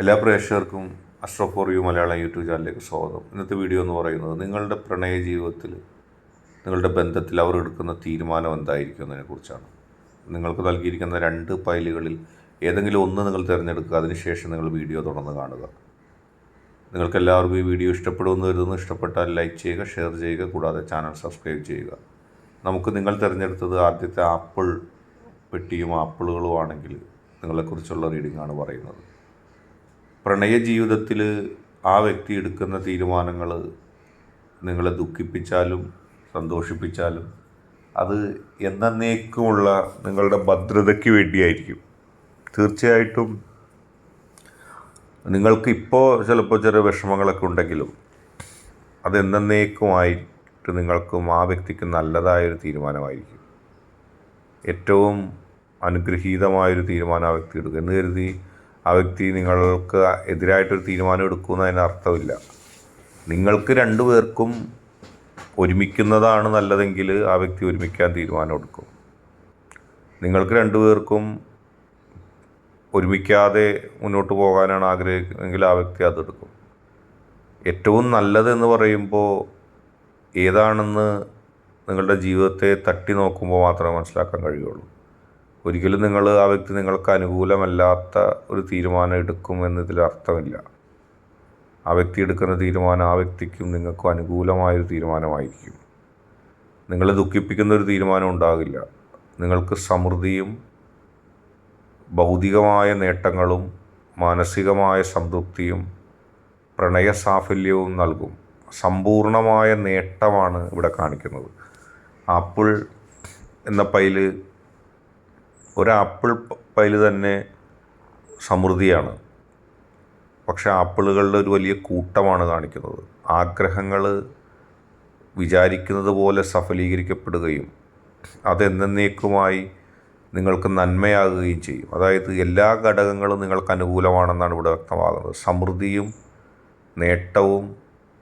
എല്ലാ പ്രേക്ഷകർക്കും astro for you Malayalam YouTube ചാനലിലേക്ക് സ്വാഗതം. ഇന്നത്തെ വീഡിയോ എന്ന് പറയുന്നത് നിങ്ങളുടെ പ്രണയ ജീവിതത്തിൽ നിങ്ങളുടെ ബന്ധത്തിൽ അവർ എടുക്കുന്ന തീരുമാനം എന്തായിരിക്കും എന്നതിനെക്കുറിച്ചാണ് നിങ്ങൾക്ക് നൽകിയിരിക്കുന്ന രണ്ട് ഫയലുകളിൽ ഏതെങ്കിലും ഒന്ന് നിങ്ങൾ തിരഞ്ഞെടുക്കുക അതിനുശേഷം നിങ്ങൾ വീഡിയോ തുടർന്ന് കാണുക. നിങ്ങൾക്ക് എല്ലാവർക്കും ഈ വീഡിയോ ഇഷ്ടപ്പെടുമെന്ന് കരുതുന്നു. ഇഷ്ടപ്പെട്ടാൽ ലൈക്ക് ചെയ്യുക ഷെയർ ചെയ്യുക കൂടാതെ ചാനൽ സബ്സ്ക്രൈബ് ചെയ്യുക. നമുക്ക് നിങ്ങൾ തിരഞ്ഞെടുത്തത് ആദ്യത്തെ ആപ്പിൾ പെട്ടിയും ആപ്പിളുകളും ആണെങ്കിൽ നിങ്ങളെക്കുറിച്ചുള്ള റീഡിംഗ് ആണ് പറയുന്നത്. പ്രണയ ജീവിതത്തിൽ ആ വ്യക്തി എടുക്കുന്ന തീരുമാനങ്ങൾ നിങ്ങളെ ദുഃഖിപ്പിച്ചാലും സന്തോഷിപ്പിച്ചാലും അത് എന്നേക്കുമുള്ള നിങ്ങളുടെ ഭദ്രതയ്ക്ക് വേണ്ടിയായിരിക്കും. തീർച്ചയായിട്ടും നിങ്ങൾക്ക് ഇപ്പോൾ ചിലപ്പോൾ ചെറിയ വിഷമങ്ങളൊക്കെ ഉണ്ടെങ്കിലും അത് എന്നേക്കുമായിട്ട് നിങ്ങൾക്കും ആ വ്യക്തിക്ക് നല്ലതായൊരു തീരുമാനമായിരിക്കും. ഏറ്റവും അനുഗ്രഹീതമായൊരു തീരുമാനം ആ വ്യക്തി എടുക്കുക എന്ന് കരുതി ആ വ്യക്തി നിങ്ങൾക്ക് എതിരായിട്ടൊരു തീരുമാനം എടുക്കുമെന്ന് അർത്ഥമില്ല. നിങ്ങൾക്ക് രണ്ടു പേർക്കും ഒരുമിക്കുന്നതാണ് നല്ലതെങ്കിൽ ആ വ്യക്തി ഒരുമിക്കാൻ തീരുമാനം എടുക്കും. നിങ്ങൾക്ക് രണ്ടു പേർക്കും ഒരുമിക്കാതെ മുന്നോട്ട് പോകാനാണ് ആഗ്രഹിക്കുന്നതെങ്കിൽ ആ വ്യക്തി അതെടുക്കും. ഏറ്റവും നല്ലതെന്ന് പറയുമ്പോൾ ഏതാണെന്ന് നിങ്ങളുടെ ജീവിതത്തെ തട്ടി നോക്കുമ്പോൾ മാത്രമേ മനസ്സിലാക്കാൻ കഴിയുള്ളൂ. ഒരിക്കലും നിങ്ങൾ ആ വ്യക്തി നിങ്ങൾക്ക് അനുകൂലമല്ലാത്ത ഒരു തീരുമാനം എടുക്കും എന്നതിൽ അർത്ഥമില്ല. ആ വ്യക്തി എടുക്കുന്ന തീരുമാനം ആ വ്യക്തിക്കും നിങ്ങൾക്കും അനുകൂലമായൊരു തീരുമാനമായിരിക്കും. നിങ്ങളെ ദുഃഖിപ്പിക്കുന്ന ഒരു തീരുമാനം ഉണ്ടാകില്ല. നിങ്ങൾക്ക് സമൃദ്ധിയും ഭൗതികമായ നേട്ടങ്ങളും മാനസികമായ സംതൃപ്തിയും പ്രണയ സാഫല്യവും നൽകും. സമ്പൂർണമായ നേട്ടമാണ് ഇവിടെ കാണിക്കുന്നത്. ആപ്പിൾ എന്ന പൈൽ ഒരു ആപ്പിൾ പൈൽ തന്നെ സമൃദ്ധിയാണ്. പക്ഷേ ആപ്പിളുകളുടെ ഒരു വലിയ കൂട്ടമാണ് കാണിക്കുന്നത്. ആഗ്രഹങ്ങൾ വിചാരിക്കുന്നത് പോലെ സഫലീകരിക്കപ്പെടുകയും അതെന്നേക്കുമായി നിങ്ങൾക്ക് നന്മയാകുകയും ചെയ്യും. അതായത് എല്ലാ ഘടകങ്ങളും നിങ്ങൾക്ക് അനുകൂലമാണെന്നാണ് ഇവിടെ വ്യക്തമാകുന്നത്. സമൃദ്ധിയും നേട്ടവും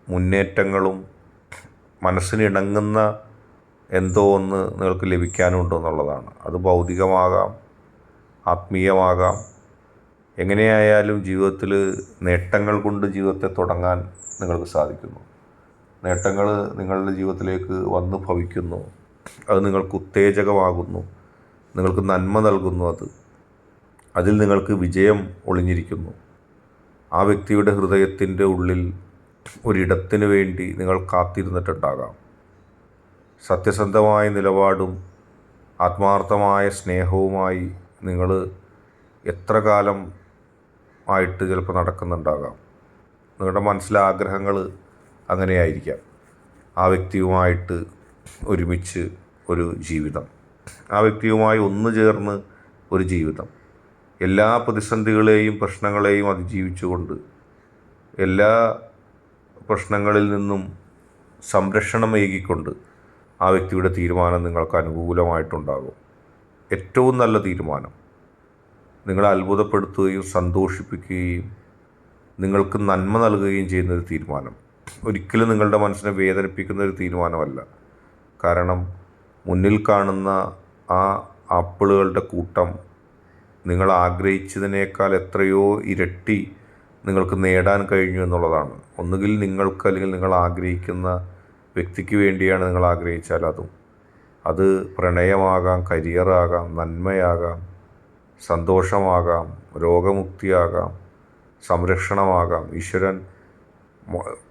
മുന്നേറ്റങ്ങളും മനസ്സിനിണങ്ങുന്ന എന്തോ ഒന്ന് നിങ്ങൾക്ക് ലഭിക്കാനുണ്ടോ എന്നുള്ളതാണ്. അത് ഭൗതികമാകാം ആത്മീയമാകാം. എങ്ങനെയായാലും ജീവിതത്തിൽ നേട്ടങ്ങൾ കൊണ്ട് ജീവിതത്തെ തുടങ്ങാൻ നിങ്ങൾക്ക് സാധിക്കുന്നു. നേട്ടങ്ങൾ നിങ്ങളുടെ ജീവിതത്തിലേക്ക് വന്ന് ഭവിക്കുന്നു. അത് നിങ്ങൾക്ക് ഉത്തേജകമാകുന്നു. നിങ്ങൾക്ക് നന്മ നൽകുന്നു അത്. അതിൽ നിങ്ങൾക്ക് വിജയം ഒളിഞ്ഞിരിക്കുന്നു. ആ വ്യക്തിയുടെ ഹൃദയത്തിന്റെ ഉള്ളിൽ ഒരിടത്തിന് വേണ്ടി നിങ്ങൾ കാത്തിരുന്നിട്ടുണ്ടാകാം. സത്യസന്ധമായ നിലപാടും ആത്മാർത്ഥമായ സ്നേഹവുമായി നിങ്ങൾ എത്ര കാലം ആയിട്ട് ചിലപ്പോൾ നടക്കുന്നുണ്ടാകാം. നിങ്ങളുടെ മനസ്സിലെ ആഗ്രഹങ്ങൾ അങ്ങനെയായിരിക്കാം. ആ വ്യക്തിയുമായിട്ട് ഒരുമിച്ച് ഒരു ജീവിതം. ആ വ്യക്തിയുമായി ഒന്നു ചേർന്ന് ഒരു ജീവിതം. എല്ലാ പ്രതിസന്ധികളെയും പ്രശ്നങ്ങളെയും അതിജീവിച്ചുകൊണ്ട് എല്ലാ പ്രശ്നങ്ങളിൽ നിന്നും സംരക്ഷണം ഏകിക്കൊണ്ട് ആ വ്യക്തിയുടെ തീരുമാനം നിങ്ങൾക്ക് അനുകൂലമായിട്ടുണ്ടാകും. ഏറ്റവും നല്ല തീരുമാനം. നിങ്ങളെ അത്ഭുതപ്പെടുത്തുകയും സന്തോഷിപ്പിക്കുകയും നിങ്ങൾക്ക് നന്മ നൽകുകയും ചെയ്യുന്ന ഒരു തീരുമാനം. ഒരിക്കലും നിങ്ങളുടെ മനസ്സിനെ വേദനിപ്പിക്കുന്ന ഒരു തീരുമാനമല്ല. കാരണം മുന്നിൽ കാണുന്ന ആ ആപ്പിളുകളുടെ കൂട്ടം നിങ്ങൾ ആഗ്രഹിച്ചതിനേക്കാൾ എത്രയോ ഇരട്ടി നിങ്ങൾക്ക് നേടാൻ കഴിഞ്ഞു എന്നുള്ളതാണ്. ഒന്നുകിൽ നിങ്ങൾക്ക് അല്ലെങ്കിൽ നിങ്ങൾ ആഗ്രഹിക്കുന്ന വ്യക്തിക്ക് വേണ്ടിയാണ് നിങ്ങൾ ആഗ്രഹിച്ചാൽ അതും. അത് പ്രണയമാകാം കരിയറാകാം നന്മയാകാം സന്തോഷമാകാം രോഗമുക്തിയാകാം സംരക്ഷണമാകാം. ഈശ്വരൻ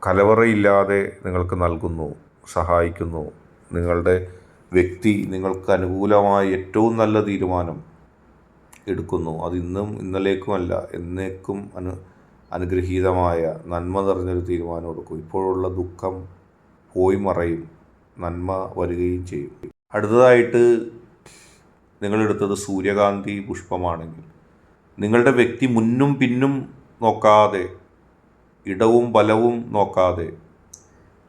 കലവറയില്ലാതെ നിങ്ങൾക്ക് നൽകുന്നു സഹായിക്കുന്നു. നിങ്ങളുടെ വ്യക്തി നിങ്ങൾക്ക് അനുകൂലമായ ഏറ്റവും നല്ല തീരുമാനം എടുക്കുന്നു. അത് ഇന്നും ഇന്നലേക്കുമല്ല എന്നേക്കും അനു അനുഗ്രഹീതമായ നന്മ നിറഞ്ഞൊരു തീരുമാനം എടുക്കും. ഇപ്പോഴുള്ള ദുഃഖം പോയി മറയും നന്മ വരികയും ചെയ്യും. അടുത്തതായിട്ട് നിങ്ങളെടുത്തത് സൂര്യകാന്തി പുഷ്പമാണെങ്കിൽ. നിങ്ങളുടെ വ്യക്തി മുന്നും പിന്നും നോക്കാതെ ഇടവും ബലവും നോക്കാതെ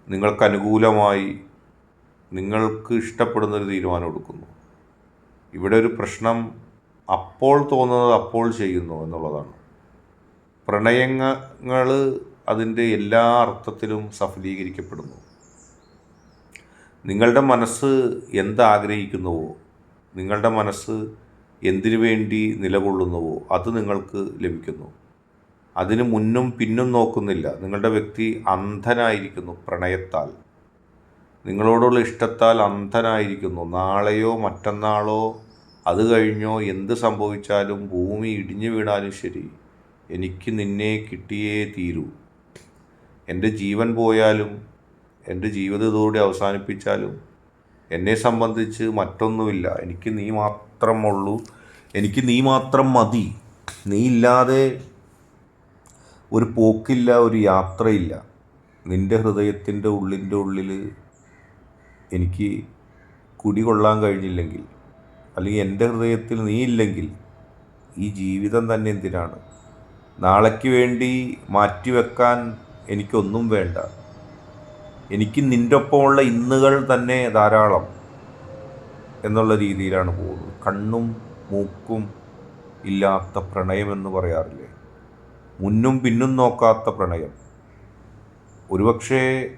നിങ്ങൾക്ക് അനുകൂലമായി നിങ്ങൾക്ക് ഇഷ്ടപ്പെടുന്നൊരു തീരുമാനം എടുക്കുന്നു. ഇവിടെ ഒരു പ്രശ്നം അപ്പോൾ തോന്നുന്നത് അപ്പോൾ ചെയ്യുന്നു എന്നുള്ളതാണ്. പ്രണയങ്ങൾ അതിന്റെ എല്ലാ അർത്ഥത്തിലും സഫലീകരിക്കപ്പെടുന്നു. നിങ്ങളുടെ മനസ്സ് എന്താഗ്രഹിക്കുന്നുവോ? നിങ്ങളുടെ മനസ്സ് എന്തിനു വേണ്ടി നിലകൊള്ളുന്നുവോ? അത് നിങ്ങൾക്ക് ലഭിക്കുന്നു. അതിന് മുന്നും പിന്നും നോക്കുന്നില്ല. നിങ്ങളുടെ വ്യക്തി അന്ധനായിരിക്കുന്നു പ്രണയത്താൽ. നിങ്ങളോടുള്ള ഇഷ്ടത്താൽ അന്ധനായിരിക്കുന്നു. നാളെയോ മറ്റന്നാളോ അത് കഴിഞ്ഞോ എന്ത് സംഭവിച്ചാലും ഭൂമി ഇടിഞ്ഞു വീണാലും ശരി എനിക്ക് നിന്നെ കിട്ടിയേ തീരൂ. എന്റെ ജീവൻ പോയാലും എന്റെ ജീവിതത്തോടെ അവസാനിപ്പിച്ചാലും എന്നെ സംബന്ധിച്ച് മറ്റൊന്നുമില്ല. എനിക്ക് നീ മാത്രമുള്ളൂ. എനിക്ക് നീ മാത്രം മതി. നീ ഇല്ലാതെ ഒരു പോക്കില്ല ഒരു യാത്രയില്ല. നിന്റെ ഹൃദയത്തിന്റെ ഉള്ളിന്റെ ഉള്ളിൽ എനിക്ക് കുടികൊള്ളാൻ കഴിഞ്ഞില്ലെങ്കിൽ അല്ലെങ്കിൽ എന്റെ ഹൃദയത്തിൽ നീ ഇല്ലെങ്കിൽ ഈ ജീവിതം തന്നെ എന്തിനാണ്? നാളേക്ക് വേണ്ടി മാറ്റിവെക്കാൻ എനിക്കൊന്നും വേണ്ട. എനിക്ക് നിന്റെ ഒപ്പമുള്ള ഇന്നുകൾ തന്നെ ധാരാളം എന്നുള്ള രീതിയിലാണ് പോകുന്നത്. കണ്ണും മൂക്കും ഇല്ലാത്ത പ്രണയം എന്ന് പറയാറില്ലേ? മുന്നും പിന്നും നോക്കാത്ത പ്രണയം. ഒരുപക്ഷേ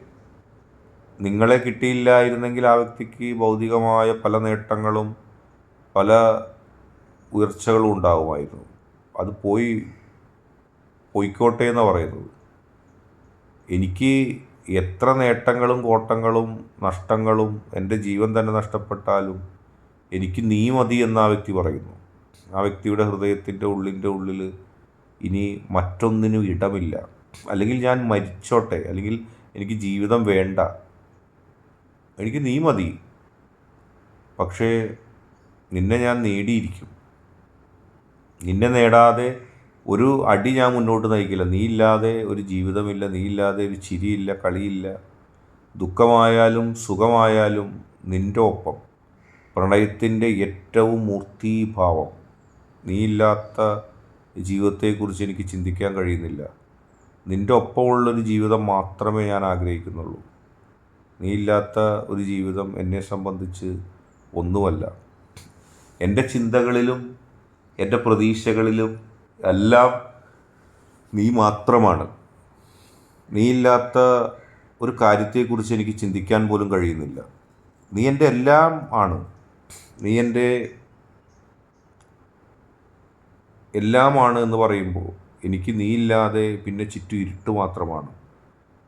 നിങ്ങളെ കിട്ടിയില്ലായിരുന്നെങ്കിൽ ആ വ്യക്തിക്ക് ഭൗതികമായ പല നേട്ടങ്ങളും പല ഉയർച്ചകളും ഉണ്ടാകുമായിരുന്നു. അത് പോയി പോയിക്കോട്ടെ എന്ന് പറയുന്നത്. എനിക്ക് എത്ര നേട്ടങ്ങളും കോട്ടങ്ങളും നഷ്ടങ്ങളും എന്റെ ജീവൻ തന്നെ നഷ്ടപ്പെട്ടാലും എനിക്ക് നീ മതി എന്ന് ആ വ്യക്തി പറയുന്നു. ആ വ്യക്തിയുടെ ഹൃദയത്തിന്റെ ഉള്ളിന്റെ ഉള്ളിൽ ഇനി മറ്റൊന്നിനും ഇടമില്ല. അല്ലെങ്കിൽ ഞാൻ മരിച്ചോട്ടെ അല്ലെങ്കിൽ എനിക്ക് ജീവിതം വേണ്ട. എനിക്ക് നീ മതി. പക്ഷേ നിന്നെ ഞാൻ നേടിയിരിക്കും. നിന്നെ നേടാതെ ഒരു അടി ഞാൻ മുന്നോട്ട് നയിക്കില്ല. നീ ഇല്ലാതെ ഒരു ജീവിതമില്ല നീ ഇല്ലാതെ ഒരു ചിരിയില്ല കളിയില്ല. ദുഃഖമായാലും സുഖമായാലും നിന്റെ ഒപ്പം. പ്രണയത്തിന്റെ ഏറ്റവും മൂർത്തീഭാവം. നീയില്ലാത്ത ജീവിതത്തെക്കുറിച്ച് എനിക്ക് ചിന്തിക്കാൻ കഴിയുന്നില്ല. നിന്റെ ഒപ്പമുള്ളൊരു ജീവിതം മാത്രമേ ഞാൻ ആഗ്രഹിക്കുന്നുള്ളൂ. നീയില്ലാത്ത ഒരു ജീവിതം എന്നെ സംബന്ധിച്ച് ഒന്നുമല്ല. എന്റെ ചിന്തകളിലും എന്റെ പ്രതീക്ഷകളിലും എല്ലാം നീ മാത്രമാണ്. നീ ഇല്ലാത്ത ഒരു കാര്യത്തെക്കുറിച്ച് എനിക്ക് ചിന്തിക്കാൻ പോലും കഴിയുന്നില്ല. നീ എന്റെ എല്ലാം ആണ്. നീ എന്റെ എല്ലാമാണ് എന്ന് പറയുമ്പോൾ എനിക്ക് നീയില്ലാതെ പിന്നെ ചുറ്റും ഇരുട്ട് മാത്രമാണ്.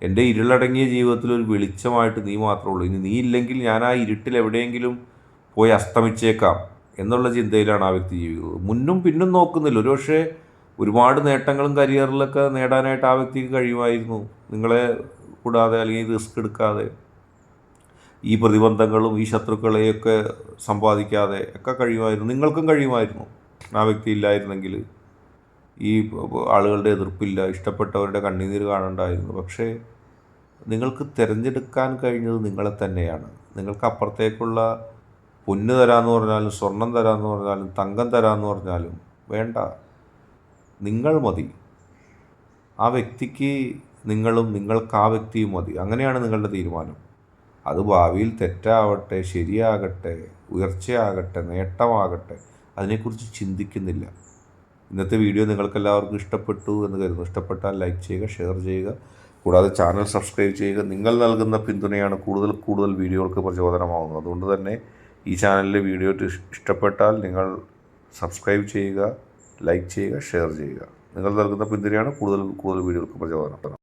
എന്റെ ഇരുളടങ്ങിയ ജീവിതത്തിൽ ഒരു വെളിച്ചമായിട്ട് നീ മാത്രമേ ഉള്ളൂ. ഇനി നീ ഇല്ലെങ്കിൽ ഞാൻ ആ ഇരുട്ടിൽ എവിടെയെങ്കിലും പോയി അസ്തമിച്ചേക്കാം. എന്നുള്ള ചിന്തയിലാണ് ആ വ്യക്തി ജീവിക്കുന്നത്. മുന്നും പിന്നും നോക്കുന്നില്ല. ഒരുപക്ഷെ ഒരുപാട് നേട്ടങ്ങളും കരിയറിലൊക്കെ നേടാനായിട്ട് ആ വ്യക്തിക്ക് കഴിയുമായിരുന്നു. നിങ്ങളെ കൂടാതെ അല്ലെങ്കിൽ റിസ്ക് എടുക്കാതെ ഈ പ്രതിബന്ധങ്ങളും ഈ ശത്രുക്കളെയൊക്കെ സമ്പാദിക്കാതെ ഒക്കെ കഴിയുമായിരുന്നു. നിങ്ങൾക്കും കഴിയുമായിരുന്നു. ആ വ്യക്തി ഇല്ലായിരുന്നെങ്കിൽ ഈ ആളുകളുടെ എതിർപ്പില്ല ഇഷ്ടപ്പെട്ടവരുടെ കണ്ണുനീര് കാണണ്ടായിരുന്നു. പക്ഷേ നിങ്ങൾക്ക് തിരഞ്ഞെടുക്കാൻ കഴിഞ്ഞത് നിങ്ങളെ തന്നെയാണ്. നിങ്ങൾക്ക് അപ്പുറത്തേക്കുള്ള പൊന്ന് തരാമെന്ന് പറഞ്ഞാലും സ്വർണം തരാമെന്ന് പറഞ്ഞാലും തങ്കം തരാമെന്ന് പറഞ്ഞാലും വേണ്ട. നിങ്ങൾ മതി. ആ വ്യക്തിക്ക് നിങ്ങളും നിങ്ങൾക്ക് ആ വ്യക്തിയും മതി. അങ്ങനെയാണ് നിങ്ങളുടെ തീരുമാനം. അത് ഭാവിയിൽ തെറ്റാവട്ടെ ശരിയാകട്ടെ ഉയർച്ചയാകട്ടെ നേട്ടമാകട്ടെ അതിനെക്കുറിച്ച് ചിന്തിക്കുന്നില്ല. ഇന്നത്തെ വീഡിയോ നിങ്ങൾക്കെല്ലാവർക്കും ഇഷ്ടപ്പെട്ടു എന്ന് കരുതുന്നു. ഇഷ്ടപ്പെട്ടാൽ ലൈക്ക് ചെയ്യുക ഷെയർ ചെയ്യുക. കൂടാതെ ചാനൽ സബ്സ്ക്രൈബ് ചെയ്യുക. നിങ്ങൾ നൽകുന്ന പിന്തുണയാണ് കൂടുതൽ കൂടുതൽ വീഡിയോകൾക്ക് പ്രചോദനമാകുന്നത് അതുകൊണ്ട് തന്നെ ഈ ചാനലിലെ വീഡിയോ ഇഷ്ടപ്പെട്ടാൽ നിങ്ങൾ സബ്സ്ക്രൈബ് ചെയ്യുക ലൈക്ക് ചെയ്യുക ഷെയർ ചെയ്യുക. നിങ്ങൾ നൽകുന്ന പിന്തുണയാണ് കൂടുതൽ കൂടുതൽ വീഡിയോകൾക്ക് പ്രചോദനം.